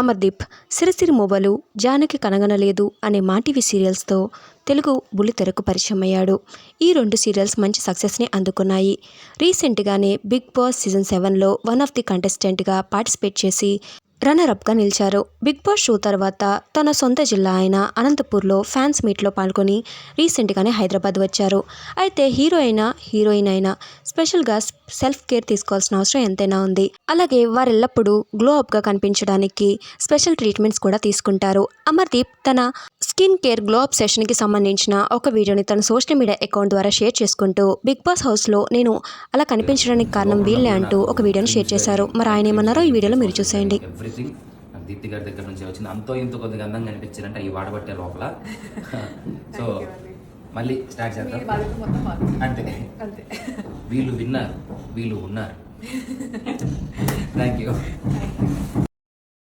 అమర్దీప్ సిరసిరి మొబలు జానకి కనగనలేదు అనే మాటీవీ సీరియల్స్తో తెలుగు బుల్లితెరకు పరిచయం అయ్యాడు ఈ రెండు సీరియల్స్ మంచి సక్సెస్ని అందుకున్నాయి. రీసెంట్గానే బిగ్ బాస్ సీజన్ సెవెన్లో వన్ ఆఫ్ ది కంటెస్టెంట్గా పార్టిసిపేట్ చేసి రన్నర్-అప్గా నిలిచారు. బిగ్ బాస్ షో తర్వాత తన సొంత జిల్లా అయిన అనంతపూర్లో ఫ్యాన్స్ మీట్లో పాల్గొని రీసెంట్గానే హైదరాబాద్ వచ్చారు. అయితే హీరో అయినా హీరోయిన్ అయినా స్పెషల్గా సెల్ఫ్ కేర్ తీసుకోవాల్సిన అవసరం ఎంతైనా ఉంది. అలాగే వారెల్లప్పుడూ గ్లో అప్గా కనిపించడానికి స్పెషల్ ట్రీట్మెంట్స్ కూడా తీసుకుంటారు. అమర్దీప్ తన స్కిన్ కేర్ గ్లో సెషన్కి సంబంధించిన ఒక వీడియోని తన సోషల్ మీడియా అకౌంట్ ద్వారా షేర్ చేసుకుంటూ బిగ్ బాస్ హౌస్లో నేను అలా కనిపించడానికి కారణం వీళ్ళే అంటూ ఒక వీడియోని షేర్ చేశారు. మరి ఆయన ఏమన్నారో ఈ వీడియోలో మీరు చూసేయండి. దీప్తి గారి దగ్గర నుంచి వచ్చింది. అంతో ఇంతో కొద్దిగా అందంగా అనిపించారంటే అవి వాడబట్టే లోపల. సో మళ్ళీ స్టార్ట్ చేద్దాం. అంతే. వీళ్ళు విన్నారు. వీళ్ళు ఉన్నారు. Thank you